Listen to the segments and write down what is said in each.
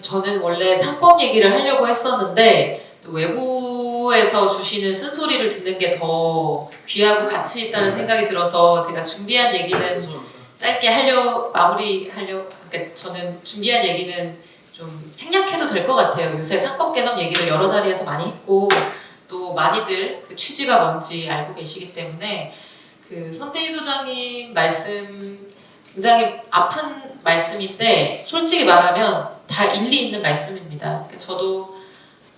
저는 원래 상법 얘기를 하려고 했었는데 또 외부에서 주시는 쓴소리를 듣는 게 더 귀하고 가치 있다는 생각이 들어서 제가 준비한 얘기는 짧게 하려 마무리 하려 그러니까 저는 준비한 얘기는 좀 생략해도 될 것 같아요. 요새 상법 개정 얘기를 여러 자리에서 많이 했고 또 많이들 그 취지가 뭔지 알고 계시기 때문에 그 선대희 소장님 말씀 굉장히 아픈 말씀인데 솔직히 말하면 다 일리 있는 말씀입니다. 저도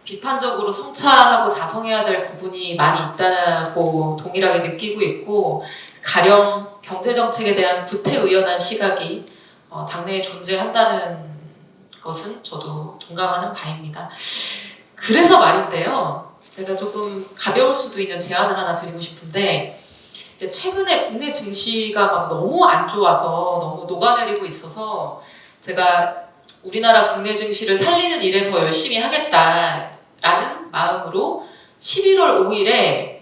비판적으로 성찰하고 자성해야 될 부분이 많이 있다고 동일하게 느끼고 있고 가령 경제 정책에 대한 구태의연한 시각이 어, 당내에 존재한다는 것은 저도 동감하는 바입니다. 그래서 말인데요. 제가 조금 가벼울 수도 있는 제안을 하나 드리고 싶은데 최근에 국내 증시가 막 너무 안 좋아서 너무 녹아내리고 있어서 제가 우리나라 국내 증시를 살리는 일에 더 열심히 하겠다라는 마음으로 11월 5일에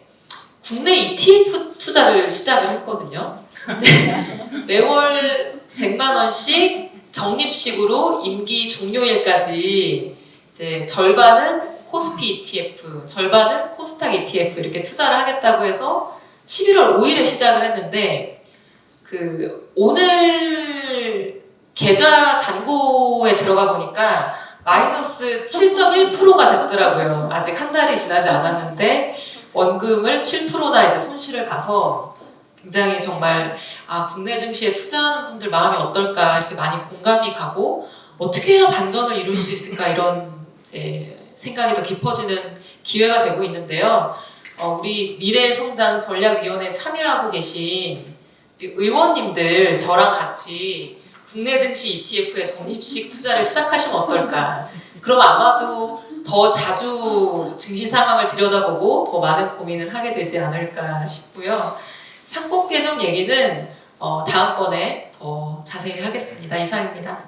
국내 ETF 투자를 시작을 했거든요. 매월 100만 원씩 적립식으로 임기 종료일까지 이제 절반은 코스피 ETF, 절반은 코스닥 ETF 이렇게 투자를 하겠다고 해서 11월 5일에 시작을 했는데 그 오늘 계좌 잔고에 들어가 보니까 마이너스 7.1%가 됐더라고요. 아직 한 달이 지나지 않았는데 원금을 7%나 이제 손실을 봐서 굉장히 정말 아 국내 증시에 투자하는 분들 마음이 어떨까 이렇게 많이 공감이 가고 어떻게 해야 반전을 이룰 수 있을까 이런 생각이 더 깊어지는 기회가 되고 있는데요. 어, 우리 미래성장 전략위원회에 참여하고 계신 의원님들 저랑 같이 국내 증시 ETF에 적립식 투자를 시작하시면 어떨까? 그럼 아마도 더 자주 증시 상황을 들여다보고 더 많은 고민을 하게 되지 않을까 싶고요. 상법 개정 얘기는 어, 다음번에 더 자세히 하겠습니다. 이상입니다.